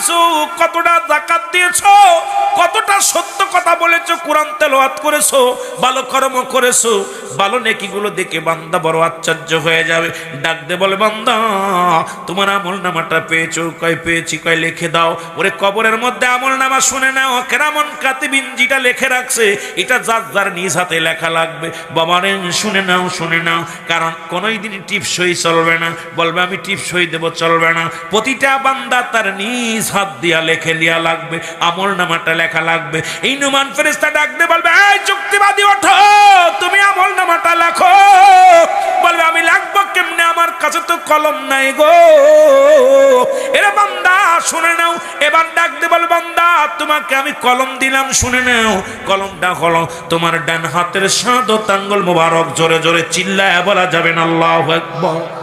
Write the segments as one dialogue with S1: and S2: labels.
S1: করেছ কতটা জাকাত দিয়েছ? কতটা সত্য কথা বলেছ? কোরআন তেলাওয়াত করেছ? ভালো কর্ম করেছ? ভালো নেকিগুলো দেখে বান্দা বড় আশ্চর্য হয়ে যাবে। ডাক দে বলে, বান্দা, তোমার আমল নামাটা পেয়েছ, কয় পেয়েছি, কয় লিখে দাও। ওরে কবরের মধ্যে আমল নামা শুনে নাও, কেরামন কাতিবিন যেটা লিখে রাখছে, এটা যার যার নিজ হাতে লেখা লাগবে। বাবারে শুনে নাও শুনে নাও, কারণ কোনোই দিন টিপসই চলবে না। বলবে, আমি টিপসই দেবো, চলবে না। প্রতিটা বান্দা তার নিজ হাত দিয়া লেখে লিয়া লাগবে, আমল নামাটা লেখা লাগবে। এই নুমান ফেরেস্তা ডাকতে বলবে, এই যুক্তিবাদী ওঠো! কলম নাই গো। এরা বান্দা, শুনে নাও। এবার ডাক দে, বল বান্দা, তোমাকে আমি কলম দিলাম, শুনে নাও। কলমটা হলো তোমার ডান হাতের সাদ তাঙ্গল মোবারক, জোরে জোরে চিল্লায় বলা যাবে না, আল্লাহ একবার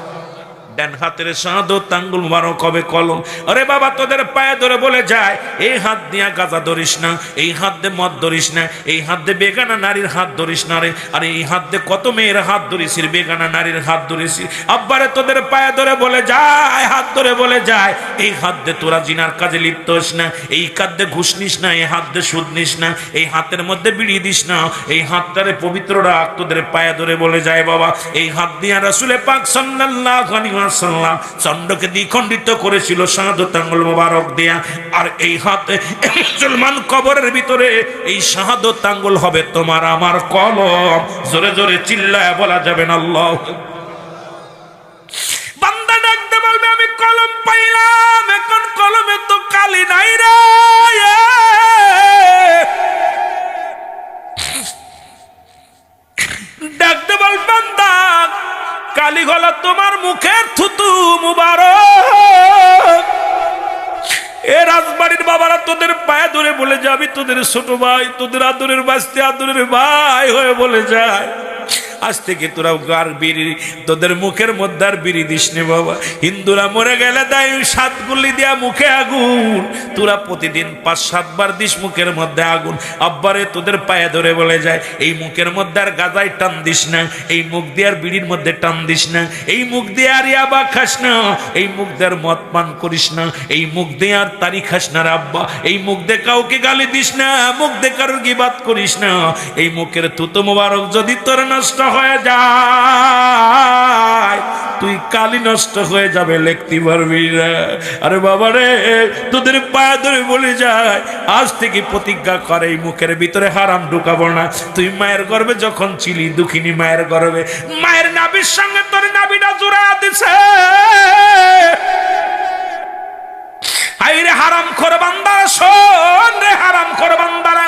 S1: ডান হাতের সাদ, তাঙ্গুল মুবারক হবে, কলম। আরে বাবা, তোদের পায়ে ধরে বলে যায়, এই হাত দিয়া গাজা ধরিস না, এই হাত দিয়ে মদ ধরিস না, এই হাত দিয়ে বেগানা নারীর হাত ধরিস না রে, আরে এই হাত দিয়ে কত মেয়ের হাত ধরিস বেগানা নারীর হাত ধরিস আব্বারে, তোদের পায়ে ধরে বলে যায়, হাত ধরে বলে যায়, এই হাত দিয়ে তোরা জিনার কাজে লিপ্ত হোস না, এই কাত দিয়ে ঘুষ নিস না, এই হাত দিয়ে সুদ নিস না, এই হাতের মধ্যে বিড়ি দিস না, এই হাতটারে পবিত্র রাখ। তোদের পায়ে ধরে বলে যায়, বাবা, এই হাত দিয়া রাসুলে পাক সাল্লাল্লাহু আলাইহি ওয়াসাল্লাম চন্দ্রকে দ্বিখণ্ডিত করেছিল মোবারক আর এই হাতে মুসলমান কবরের ভিতরে এই হবে তোমার আমার কলম। জোরে জোরে চিল্লায় বলা যাবে না আল্লাহ। ডাকতে বলবে, আমি কলম পাইলাম, এখন কলমে তো কালি নাই রে। কালি গলা তোমার মুখের থুতু মুবার এ রাজবাড়ির বাবারা তোদের পায়ে ধরে বলে যাবি, তোদের ছোট ভাই, তোদের আদরের বাঁচতে আদরের ভাই হয়ে বলে যায়। আজ থেকে তোরা গার বিড়ি, তোদের মুখের মধ্যে আর বিড়ি দিস নে বাবা। হিন্দুরা মরে গেলে দেয় সাত গুলি দিয়া মুখে আগুন। তোরা প্রতিদিন পাঁচ, সাতবার দিস মুখের মধ্যে আগুন। আব্বারে তোদের পায়ে ধরে বলে যায়, এই মুখের মধ্যে আর গাজায় টান দিস না, এই মুখ দিয়ে আর বিড়ির মধ্যে টান দিস না, এই মুখ দিয়ে আর ইয়াবা খাস না, এই মুখ দিয়ে আর মদ পান করিস না, এই মুখ দিয়ে আর তারি খাস না আব্বা, এই মুখ দিয়ে কাউকে গালি দিস না, মুখ দিয়ে কারোর গিবাদ করিস না, এই মুখের তুতো মোবারক যদি তোর নষ্ট হয়ে যায়। তুই কালি নষ্ট হয়ে যাবে, লিখতে পারবি না আরে বাবা রে, তোদের পায়ে ধরে বলে যায়, আজ থেকে প্রতিজ্ঞা করে মুখের ভিতরে হারাম ঢুকাবো না। তুই মায়ের গর্বে যখন ছিলি, দুঃখিনী মায়ের গর্বে, মায়ের নাবির সঙ্গে তোর নাবিটা জোড়া দিছে। আইরে হারাম খোর বান্দারা, শোন রে হারাম খোর বান্দারা।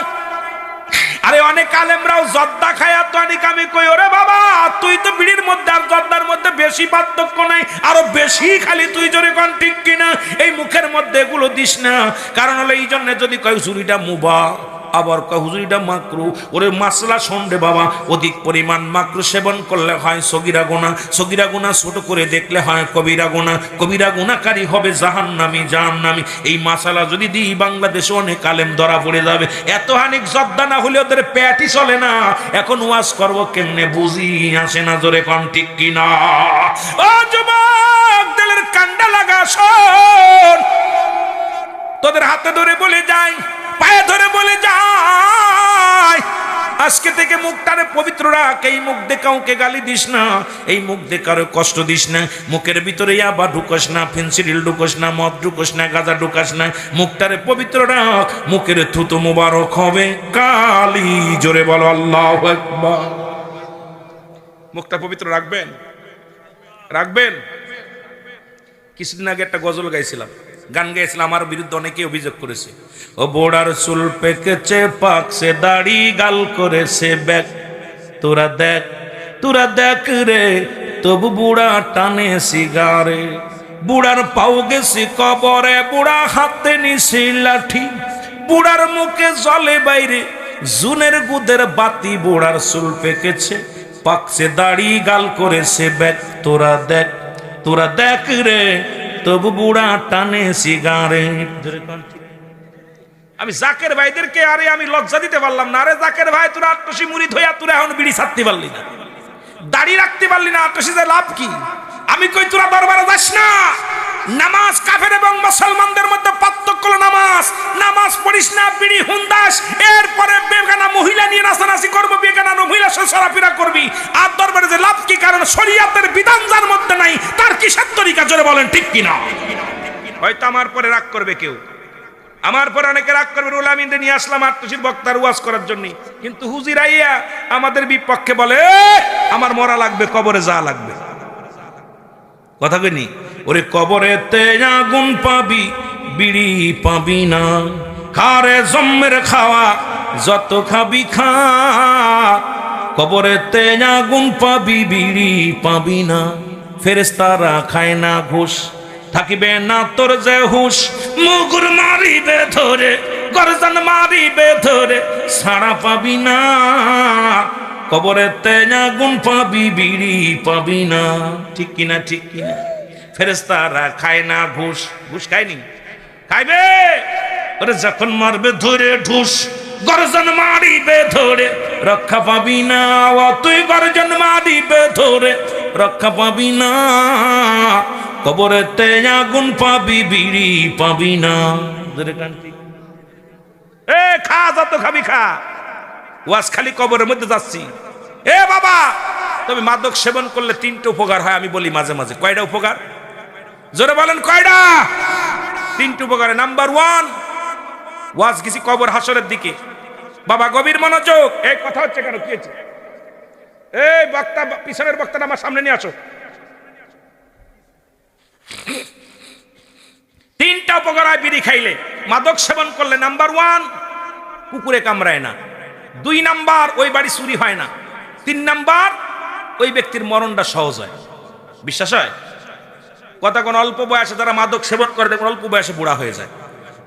S1: আরে অনেক আলেমরাও জর্দা খায় তো অনেক আমি কই, ওরে বাবা, তুই তো বিড়ির মধ্যে আর জর্দার মধ্যে বেশি পার্থক্য নাই, আরও বেশি খালি তুই জোরে কন, ঠিক কিনা? এই মুখের মধ্যে এগুলো দিস না। কারণ হলো এই জন্য যদি কয় চুরিটা মুবা আবার কয় হুজুরিটা মাকরু। ওরে মাসলা সন্ডে বাবা। অধিক পরিমাণ মাকরু সেবন করলে হয় সগিরা গোনা সগিরা গোনা ছোট করে দেখলে হয় কবিরা গোনা কবিরা গোনাকারী হবে জাহান্নামি জাহান্নামি। এই মাসালা যদি দিই, বাংলাদেশে অনেক আলেম ধরা পড়ে যাবে। এত হানিক জর্দা না হলে ওদের পেটই চলে না। এখন ওয়াজ করব কেমনে বুঝি? আসে না জোরে কম ঠিক কিনা কান্ডা লাগা, শোন। তোদের হাতে ধরে বলে যাই। পায়ে ধরে বলে যায় আজকে থেকে মুখটারে পবিত্র রাখ, এই মুখ দিয়ে কাউকে গালি দিস না, এই মুখ দিয়ে কারও কষ্ট দিস না, মুখের ভিতরে আবার ঢুকোস না, ফেন্সিডিল ঢুকোস না, মদ ঢুকোস না, গাঁজা ঢুকাস না, মুখটারে পবিত্র রাখ, মুখের থুতো মুবারক হবে কালি জোরে বলো আল্লাহ মুখটা পবিত্র রাখবেন? রাখবেন? কিছুদিন আগে একটা গজল গাইছিলাম। গান গাইছিলাম আমার বিরুদ্ধে অনেকে অভিযোগ করেছে। ও বোড়ার চুল পেকেছে, পাকছে, দাড়ি গাল করেছে, ব্যাগ। তোরা দেখ তোরা দেখ রে, তবু বুড়া টানে সিগারে। বুড়ার পাও গেছি কবরে, বুড়া হাতে নিছি লাঠি। বুড়ার মুখে জলে বাইরে, জুনের গুদের বাতি বুড়ার চুল পেকেছে, পাকছে, দাড়ি গাল করেছে, ব্যাগ। তোরা দেখ তোরা দেখ রে তবু বুড়া টানে সিগারেট আমি জাকের ভাইদেরকে আরে আমি লজ্জা দিতে পারলাম না। আরে জাকের ভাই, তোরা মুড়ি ধইয়া তোরা এখন বিড়ি ছাড়তে পারলি না। দাড়ি রাখতে পারলি না যে লাভ কি? আমি কই, তোরা দরবারে যাস না। নামাজ কাফের এবং মুসলমানদের মধ্যে পার্থক্য নামাজ। নামাজ পড়িস না, বিড়ি হুন্দাস। এরপরে বেগানা মহিলা নিয়ে নাচানাচি করব, বেগানা মহিলা সারাফেরা করবি। আর দরবারে যে লাভ শরিয়াতের বিধান যার মধ্যে নাই, তার কিসের তরিকা জোরে বলেন, ঠিক কিনা? হয়তো আমার পরে রাগ করবে কেউ। আমার পরে অনেকে রাগ করবে রুল আমিন নিয়ে আসলাম আত্মশীল বক্তার ওয়াজ করার জন্য। কিন্তু হুজিরাইয়া আমাদের বিপক্ষে বলে আমার মরা লাগবে, কবরে যা লাগবে। কথা কইনি? ওরে কবরে তে আগুন পাবি, বিড়ি পাবি না। খারে জম্মের খাওয়া, যত খাবি খা। কবরেতে আগুন পাবি, বিড়ি পাবি না। ফেরেস্তারা খায় না ঘুষ, থাকিবে না তোর যে হুশ। মুগুর মারিবে ধরে, গরজন মারিবে ধরে, সাড়া পাবি না। কবরেতে আগুন পাবি, বিড়ি পাবি না। ঠিক কিনা ঠিক কিনা? ফেরেস্তারা খায় না ঘুষ। ঘুষ খায়নি? খাইবে? ওরে যখন মারবে ধরে ঢুস। গর্জন মারিবে ধরে, রক্ষা পাবি না ও তুই গর্জন মারিবে ধরে, রক্ষা পাবি না। কবরে কবরেতে আগুন পাবি, বিড়ি পাবি না। এ, খা, যত খাবি খা। ওয়াজ খালি কবরের মধ্যে যাচ্ছি। এ, বাবা! তবে মাদক সেবন করলে তিনটে উপকার হয়, আমি বলি মাঝে মাঝে। কয়টা উপকার? জোরে বলেন, কয়টা? তিনটে উপকারে। নাম্বার ওয়ান ওয়াজ গেছি কবর হাসরের দিকে। বাবা, গভীর মনোযোগ। এই কথা হচ্ছে কেন? কি হয়েছে? এই বক্তা, পিছনের বক্তাটা আমার সামনে নিয়ে আসো। তিনটা উপকার বিড়ি খাইলে, মাদক সেবন করলে নাম্বার ওয়ান, কুকুরে কামড়ায় না। দুই নাম্বার, ওই বাড়ি চুরি হয় না। তিন নাম্বার, ওই ব্যক্তির মরণটা সহজ হয়। বিশ্বাস হয়? কথা কোন অল্প বয়সে যারা মাদক সেবন করে দেখুন অল্প বয়সে বুড়া হয়ে যায়।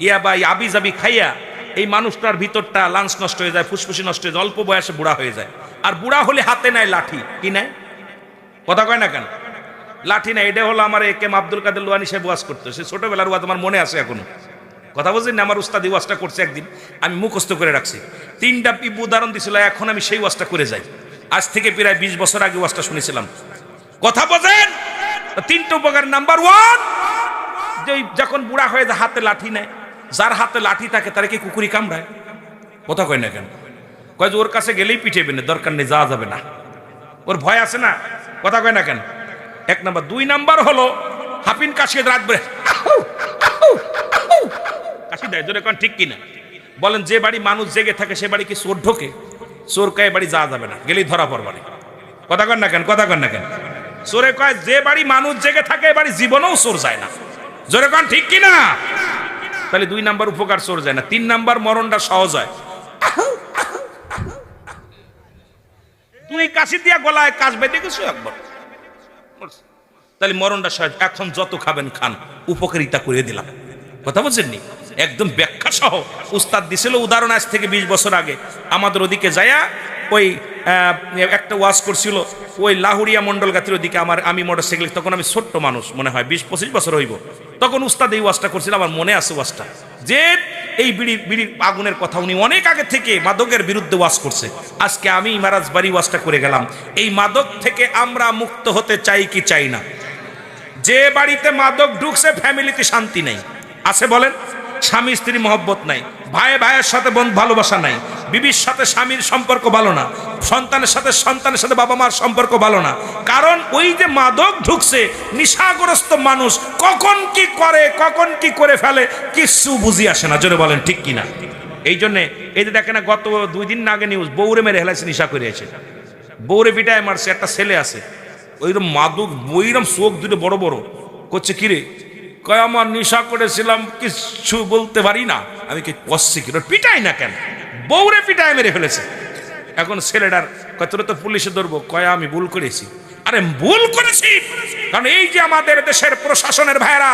S1: ইয়া বা আবি জাবি খাইয়া, এই মানুষটার ভিতরটা লাঞ্চ নষ্ট হয়ে যায়, ফুসফুসি নষ্ট হয়ে যায়, অল্প বয়সে বুড়া হয়ে যায়। আর বুড়া হলে হাতে নেয় লাঠি। কি নেয়? কথা কয় না কেন? লাঠি নেয়। এটা হলো আমার একে আব্দুল কাদের লোয়ানি সাহেব ওয়াজ করতো। সে ছোটবেলার ওয়াজ আমার মনে আছে এখনও। কথা বলছেন আমার উস্তাদি ওয়াজটা করছে একদিন। আমি মুখস্থ করে রাখছি। তিনটা পিপ উদাহরণ দিছিল, এখন আমি সেই ওয়াজটা করে যাই। আজ থেকে প্রায় বিশ বছর আগে ওয়াজটা শুনেছিলাম। কথা বোঝেন? তিনটা উপকার। নাম্বার ওয়ান, যে যখন বুড়া হয়ে যায়, হাতে লাঠি নেয়। যার হাতে লাঠি থাকে, তারা কি কুকুরি কামড়ায়? কথা কয় না কেন? কয় যে ওর কাছে গেলেই পিঠেবে না দরকার নেই, যাওয়া যাবে না। ওর ভয় আছে না? কথা কয় না কেন? এক নাম্বার। দুই নাম্বার হলো, হাফিন কাশি রাত বেড়ে কাশি দেয়, জোরে কোন, ঠিক কিনা? বলেন, যে বাড়ি মানুষ জেগে থাকে, সে বাড়ি কি চোর ঢোকে? চোর কয়ে বাড়ি যাওয়া যাবে না, গেলেই ধরা পড়বানি কথা কন না কেন, কথা কন না কেন? চোরে কয়, যে বাড়ি মানুষ জেগে থাকে বাড়ি জীবনেও চোর যায় না। জোরে কন, ঠিক কিনা? তাহলে দুই নাম্বার উপকার চোর যায় না, তিন নাম্বার মরণটা সহজ হয়। তুই কাশি দিয়া গলায় কাশ বেঁধে গেছো একবার? তাহলে মরণটা সহজ, এখন যত খাবেন খান, উপকারিতা করে দিলাম। কথা বলছেননি? একদম ব্যাখ্যা সহ উস্তাদ দিছিল উদাহরণ আজ থেকে বিশ বছর আগে। আমাদের ওদিকে যায়া ওই একটা ওয়াজ করছিল, ওই লাহুরিয়া মন্ডল গাতির ওদিকে আমার আমি মোটরসাইকেল, তখন আমি ছোট্ট মানুষ মনে হয়, বিশ পঁচিশ বছর হইব। তখন উস্তাদ এই ওয়াজটা করছিল, আমার মনে আছে ওয়াজটা। যে এই বিড়ি বিড়ির আগুনের কথা উনি অনেক আগে থেকে মাদকের বিরুদ্ধে ওয়াজ করছে। আজকে আমি মারাজ বাড়ি ওয়াজটা করে গেলাম। এই মাদক থেকে আমরা মুক্ত হতে চাই কি চাই না? যে বাড়িতে মাদক ঢুকছে ফ্যামিলিতে শান্তি নেই। আছে বলেন? স্বামী স্ত্রী মহব্বত নাই। ভাই ভাইয়ের সাথে ভালোবাসা নাই। বিবির সাথে স্বামীর সম্পর্ক ভালো না। সন্তানের সাথে সন্তানের সাথে বাবা মার সম্পর্ক ভালো না। কারণ ওই যে মাদক ঢুকছে, নিশাগ্রস্ত মানুষ কখন কি করে, কখন কি করে ফেলে, কিচ্ছু বুঝি আসে না। জোরে বলেন, ঠিক কিনা? এই জন্যে, এই যে দেখে না, গত দুই দিন আগে নিউজ বৌরে মেরে হেলাইছে, নিশা করে এসে বৌরে পিটায় মারছে, একটা ছেলে আছে। ওইরকম মাদক ওইরকম চোখ দুটো বড় বড়। করছে কিরে কয়, আমার নেশা করেছিলাম, কিছু বলতে পারি না? আমি কি কষছি কি? ওর পিটাই না কেন? বউরে পিটায় মেরে ফেলেছে। এখন ছেলেটার কত তো পুলিশে ধরবো। কয়, আমি ভুল করেছি। আরে ভুল করেছি। কারণ এই যে আমাদের দেশের প্রশাসনের ভাইরা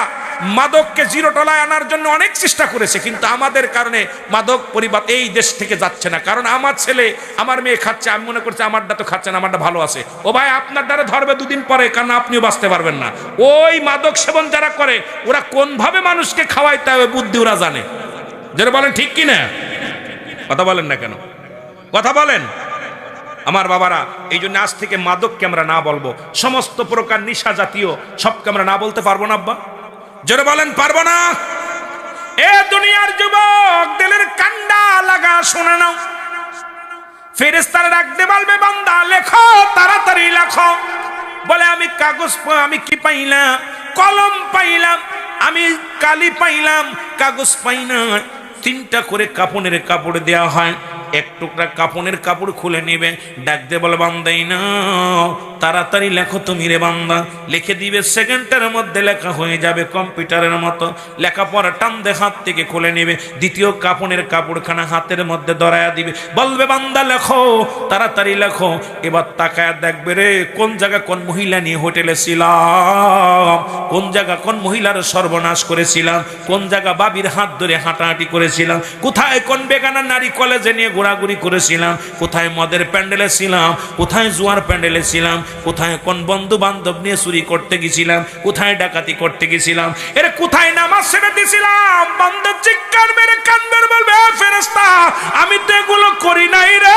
S1: মাদককে জিরো টলায় আনার জন্য অনেক চেষ্টা করেছে, কিন্তু আমাদের কারণে মাদক পরিবার এই দেশ থেকে যাচ্ছে না। কারণ আমার ছেলে, আমার মেয়ে খাচ্ছে, আমি মনে করছি আমারটা তো খাচ্ছে না, আমারটা ভালো আছে। ও ভাই, আপনার দ্বারা ধরবে দুদিন পরে, কারণ আপনিও বাঁচতে পারবেন না। ওই মাদক সেবন যারা করে, ওরা কোনভাবে মানুষকে খাওয়াইতে হবে বুদ্ধি ওরা জানে। যেটা বলেন, ঠিক কি না কথা বলেন না কেন? কথা বলেন। আমার বাবারা, এই জন্য আজ থেকে মাদককে আমরা না বলব। সমস্ত প্রকার নিশা জাতীয় সবকে আমরা না বলতে পারব না, আব্বা। জোরে বলেন, পারব না? এ দুনিয়ার যুবক, দিলের কান্ডা লাগা শোনা নাও। ফেরেস্তারা ডাকতে বলবে, বান্দা, লেখো, তাড়াতাড়ি লেখো। বলে, আমি কাগজ আমি কি পাইলাম? কলম পাইলাম, আমি কালি পাইলাম, কাগজ পাই না। তিনটা করে কাপড়ের কাপড় দেওয়া হয়। এক টুকরা কাপনের কাপড় খুলে নেবে। ডাক দিয়ে বলে বান্দাই না তাড়াতাড়ি লেখো তুমি রে বান্দা। লিখে দিবে সেকেন্ডের মধ্যে লেখা হয়ে যাবে কম্পিউটারের মতো। লেখাপড়া টান দিয়ে হাত থেকে খুলে নেবে। দ্বিতীয় কাপড়ের কাপড়খানা হাতের মধ্যে ধরায়া দিবে। বলবে, বান্দা, লেখো, তাড়াতাড়ি লেখো। এবার তাকায় দেখবে রে, কোন জায়গা কোন মহিলা নিয়ে হোটেলে ছিলাম? কোন জায়গা কোন মহিলার সর্বনাশ করেছিলাম? কোন জায়গা বাবির হাত ধরে হাঁটাহাঁটি করেছিলাম? কোথায় কোন বেগানা নারী কলেজে নিয়ে ঘোরাঘুরি করেছিলাম? কোথায় মদের প্যান্ডেলে ছিলাম? কোথায় জুয়ার প্যান্ডেলে ছিলাম? কোথায় কোন বন্ধু বান্ধব নিয়ে চুরি করতে গেছিলাম, কোথায় ডাকাতি করতে গেছিলাম? এরে কোথায় নামাজ ছেড়ে দিছিলাম বান্ধব চিৎকার মেরে কানবের বলবে ফেরেস্তা আমি তো এগুলো করি নাই রে।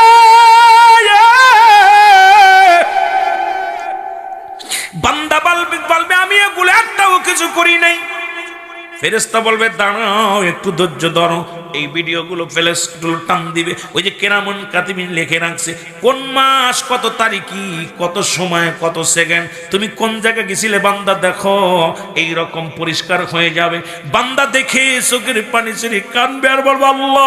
S1: বান্দা বলবে বলবে, আমি এগুলো একটাও কিছু করি নাই। ফেরেস্তা বলবে, দাঁড়াও, একটু ধৈর্য ধরো। এই ভিডিওগুলো ফেলেসগুলো টান দিবে। ওই যে কেরামন কাতিবিন লিখে রাখছে, কোন মাস, কত তারিখই কত সময়, কত সেকেন্ড, তুমি কোন জায়গায় গেছিলে বান্দা দেখো, এই রকম পরিষ্কার হয়ে যাবে। বান্দা দেখে চোখের পানি ছেড়ে কানবে আর বলব, আল্লাহ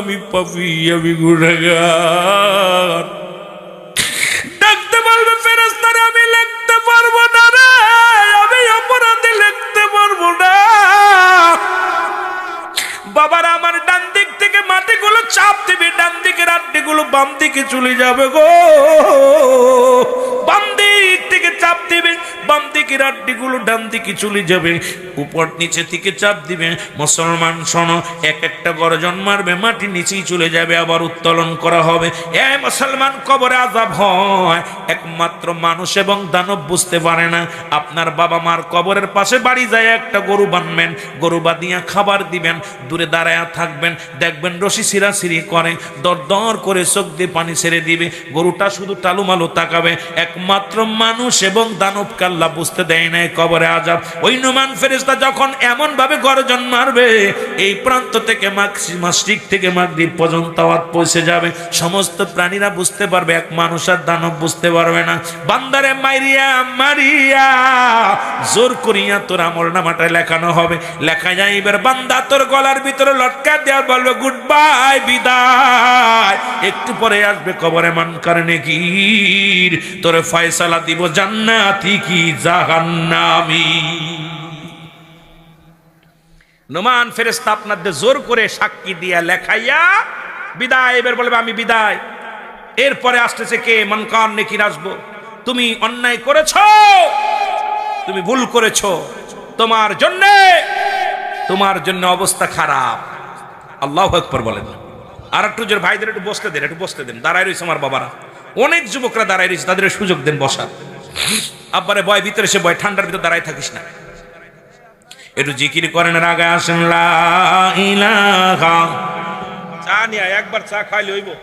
S1: আমি পাপি, আমি গুণাগার ডাকতে পারবে ফেরেস্তারে আমি পারব না রে, আমি অপরাধে লিখতে পারব না। বাবার, আমার ডান দিক থেকে মাটিগুলো চাপ দিবে, ডান দিকের আড্ডিগুলো বাম দিকে চলে যাবে গো। বাম দিক থেকে চাপ দিবে, বাম দিকের আড্ডিগুলো ডান দিকে চলে যাবে। উপর নিচে থেকে চাপ দিবে। মুসলমান শোনো, এক একটা গরজন মারবে, মাটি নিচেই চলে যাবে, আবার উত্তোলন করা হবে। এ মুসলমান, কবরে আজাব হয়। একমাত্র মানুষ এবং দানব বুঝতে পারে না। আপনার বাবা মার কবরের পাশে বাড়ি যায়, একটা গরু বানবেন, গরু বাঁধিয়া খাবার দিবেন, দূরে দাঁড়ায় থাকবেন, দেখবেন রশি সিরাসিরি করে, দর দর করে চোখ দিয়ে পানি ছেড়ে দিবে। গরুটা শুধু টালুমালু তাকাবে। একমাত্র মানুষ এবং দানব কাল্লা বুঝতে দেয় না কবরে আজাব ওই নুমান ফেরেস্তা যখন এমন ভাবে গর্জন মারবে, এই প্রান্ত থেকে মাসিক থেকে মাগদ্বীপ পর্যন্ত আওয়াজ পৌঁছে যাবে। সমস্ত প্রাণীরা বুঝতে পারবে, এক মানুষ আর দানব বুঝতে পারবে না। বান্দারে মারিয়া মারিয়া, জোর করিয়া তোর আমল নামাটায় লেখানো হবে। লেখা যাইবার বান্দা তোর গলার ভিতরে লটকা দেওয়ার বলবে গুড বাই বিদায়। একটু পরে আসবে কবরে মান কারণে কি তোরে ফয়সালা দিব জান্নাতি কি জাহান্নামি? নোমান ফেরেস্তা আপনাদের জোর করে সাক্ষী দিয়া লেখাইয়া বিদায়, এবার বলবে, আমি বিদায়। এরপরে আসতেছে কে? মনকান নেকির আসব। তুমি অন্যায় করেছ, তুমি ভুল করেছ। তোমার জন্যে, তোমার জন্য অবস্থা খারাপ। আল্লাহ আকবর বলেন। আর একটু জোর, ভাইদের একটু বসতে দেন, একটু বসতে দেন। দাঁড়ায় রয়েছে আমার বাবারা। অনেক যুবকরা দাঁড়ায় রয়েছে, তাদের সুযোগ দেন বসার। আব্বারে, বয়, ভিতরে সে বয়, ঠান্ডার ভিতরে দাঁড়ায় থাকিস না। একটু জিকির করেন রাগে আসেন চা নিয়ে একবার চা খাইলে হইব।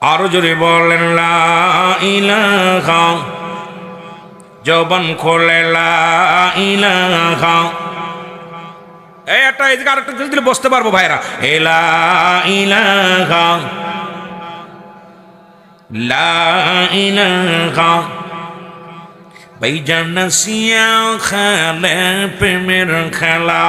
S1: আরও জোরে বলেন লা ইলাহা। জবান খোলে লা ইলাহা। এই একটা এদিকে আরেকটা কিছু দিলে বসতে পারব ভাইরা। এলা ইলাহা। লা ইলাহা। ভাইজান সিয়া খেলে প্রেমের খেলা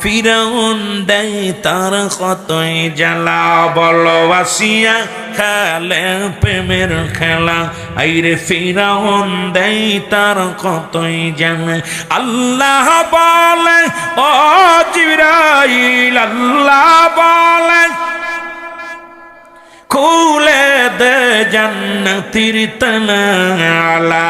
S1: ফিরাউন দেয় তার কতই জ্বালা বলো আসিয়া খেলে প্রেমের খেলা আইরে ফিরাউন দেয় তার কতই জানে আল্লাহ বলে ও জিবরাইল আল্লাহ বলেন খুলে দে জান্নাতির তলা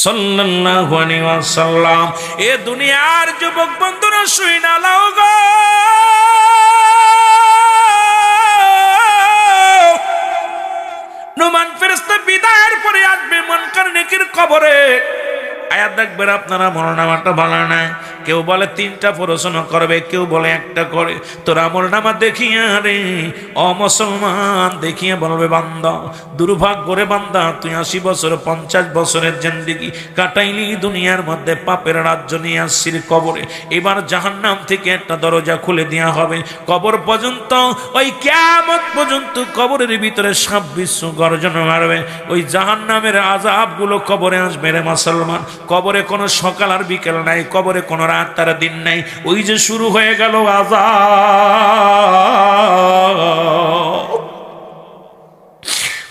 S1: সাল্লাল্লাহু এ দুনিয়ার যুবক বন্ধুরা, শুই না, লাও গো। নুমান ফেরেশতা বিদায়ের পরে আসবে মনকার নেকির কবরে। আয়াত দেখবেন আপনারা মরণামাটা ভালো নাই। কেউ বলে তিনটা পড়াশোনা করবে, কেউ বলে একটা করে। তোর আমল নামা দেখিয়া রে, অমুসলমান দেখিয়া বলবে, বান্দা দুর্ভাগ্য রে বান্দা, তুই আশি বছর, পঞ্চাশ বছরের জেন্দিগি কাটাইলি দুনিয়ার মধ্যে, পাপের রাজ্য নিয়ে আসছির কবরে। এবার জাহান্নাম থেকে একটা দরজা খুলে দেওয়া হবে। কবর পর্যন্ত, ওই কেমন পর্যন্ত কবরের ভিতরে সাপ বিশ্ব গর্জন মারবে। ওই জাহান্নামের আজাবগুলো কবরে আসবে রে মুসলমান। কবরে কোনো সকাল আর বিকেল নাই, কবরে কোনো রাত তার দিন নাই। ওই যে শুরু হয়ে গেল আজাব।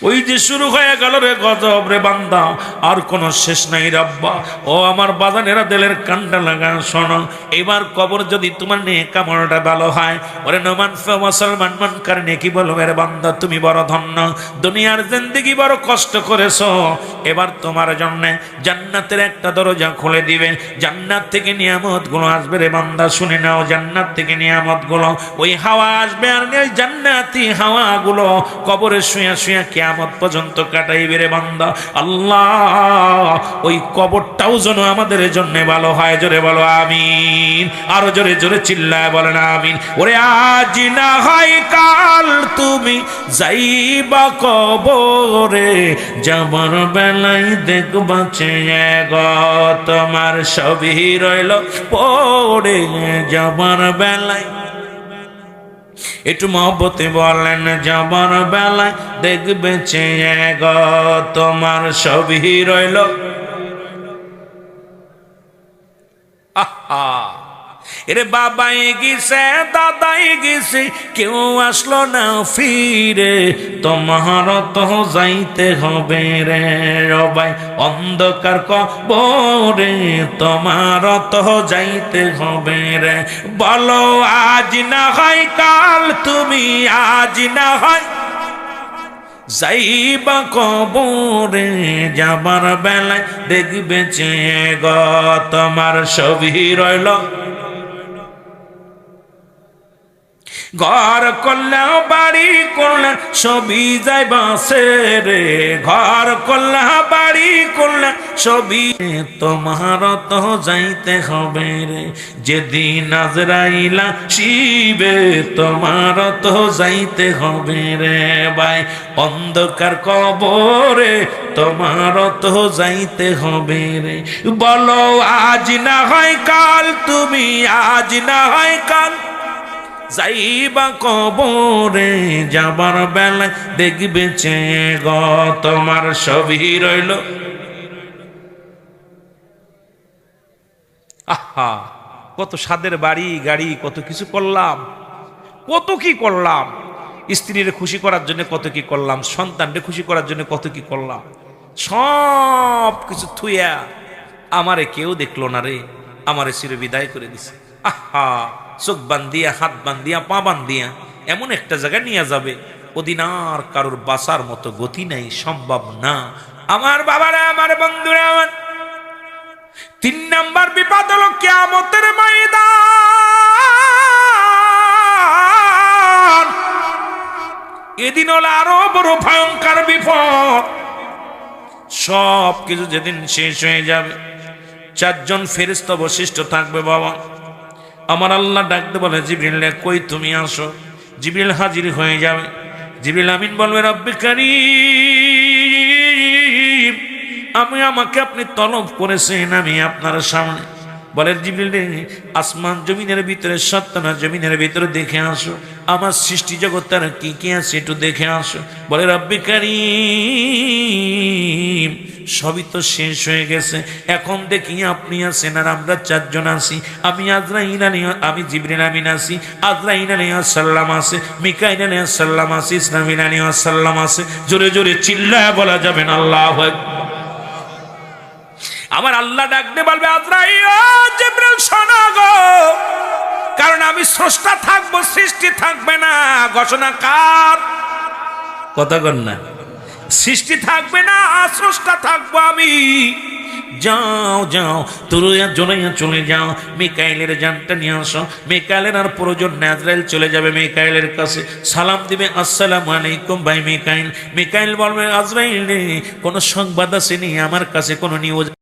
S1: ওই যে শুরু হয়ে গেল রে গজব রে বান্দা। আর কোনো শেষ নাই রাব্বা ও আমার বাজানেরা দেলের কান্ডা লাগা শোনো। এবার কবর যদি তোমার নিয়ে কামড়টা ভালো হয়, ওরে নমান মুসলমান মান কারণে কি বলব রে বান্দা, তুমি বড় ধন্য। দুনিয়ার জিন্দিগি বড় কষ্ট করেছ। এবার তোমার জন্য জান্নাতের একটা দরজা খুলে দিবে। জান্নাত থেকে নিয়ামতগুলো আসবে রে বান্দা, শুনে নাও জান্নাত থেকে নিয়ামতগুলো ওই হাওয়া আসবে আর জান্নাতি হাওয়া গুলো কবরে শুয়ে শুয়ে কেয়ামত পর্যন্ত কাটাইবে রে বান্দা। আল্লাহ, ওই কবরটাও যেন আমাদের জন্য ভালো হয়, জোরে বলো আমিন। আরও জোরে জোরে চিল্লায় বলেন আমিন। ওরে আজ না হয় কাল তুমি যাইবা কবরে যাবার বেলায় দেখবা চেয়ে গ, তোমার সবই রইল পড়ে। যাবার বেলায় একটু মহব্বতে বলেন যাবার বেলায় দেখবে চেয়ে গ তোমার সবই রইল। আহা! এরে বাবাই গেছে দাদাই গেছে কেউ আসলো না ফিরে। তোমার তো যাইতে হবে রে রবাই, অন্ধকার কবরে তোমার তো যাইতে হবে রে। বলো, আজ না হয় কাল, তুমি আজ না হয় যাইবা কবরে, যাবার বেলায় দেখবে চেয়ে গ তোমার সবই রইল। ঘর করলে বাড়ি করলে সবই যাই বাসে রে। ঘর করলে বাড়ি করলে সবই তোমার তো যাইতে হবে রে। যেদিন আজরাইলা শিবে তোমার তো যাইতে হবে রে ভাই। অন্ধকার কবরে তোমার তো যাইতে হবে রে। বলো আজ না হয় কাল, তুমি আজ না হয় কাল। যাইবা কবরে যাবার বেলায় দেখবে চেয়ে গ তোমার সবই রইল। আহা, কত স্বাদের বাড়ি, গাড়ি, কত কিছু করলাম। কত কি করলাম। স্ত্রীর খুশি করার জন্য কত কি করলাম, সন্তানকে খুশি করার জন্য কত কি করলাম। সব কিছু থুইয়া আমারে কেউ দেখল না রে, আমারে চির বিদায় করে দিছে। আহা। চোখ বান্ধিয়া, হাত বান্ধিয়া, পা বান্ধিয়া, এমন একটা জায়গায় নিয়ে যাবে ওদিন আর কারোর বাসার মতো গতি নাই, সম্ভব না। আমার বাবারা, আমার বন্ধুরা, আমার তিন নাম্বার বিপদ হলো কেয়ামতের ময়দান। এদিন হলো আরও বড় ভয়ঙ্কর বিপদ। সব কিছু যেদিন শেষ হয়ে যাবে, চারজন ফেরিস্ত অবশিষ্ট থাকবে, বাবা। আমার আল্লাহ ডাকতে বলে জিবিল কই তুমি আসো? জিবিল হাজির হয়ে যাবে। জিবিল আমিন বলবে, রব্বি কারি আমি আমাকে আপনি তলব করেছেন, আমি আপনার সামনে। বলেন জিবরিল আসমান জমিনের ভিতরে সত্য না জমিনের ভিতরে দেখে আসো। আমার সৃষ্টি জগৎ তারা কি কি আছে একটু দেখে আসো। বলে রব্বি সবই তো শেষ হয়ে গেছে। এখন দেখি আপনি আছেন আর আমরা চারজন আছি। আমি আজরাইল আলী, আমি জিবরিন আমিন আছি। আজরাইল আলী সাল্লাম আছে, মিকাইল আলী সাল্লাম আছে ইসলামিন আলী সাল্লাম আছে। জোরে জোরে চিল্লায় বলা যাবেন আল্লাহ আমার আল্লাহ ডাকতে বলবে কারণ আমি স্রষ্টা থাকব, সৃষ্টি থাকবে না। ঘোষণা কার? কথা না। সৃষ্টি থাকবে না স্রষ্টা থাকব আমি। যাও যাও, তুরুয়া জোনাইয়া চলে যাও। মিকাইলের জানটা নিয়ে আসো। মিকাইলের আর প্রয়োজন নাজরাইল চলে যাবে মিকাইলের কাছে। সালাম দিবে, আসসালাম আলাইকুম, ভাই মিকাইল। মিকাইল বলবে, আজরাইল কোনো সংবাদ আসেনি, আমার কাছে কোনো নিউজ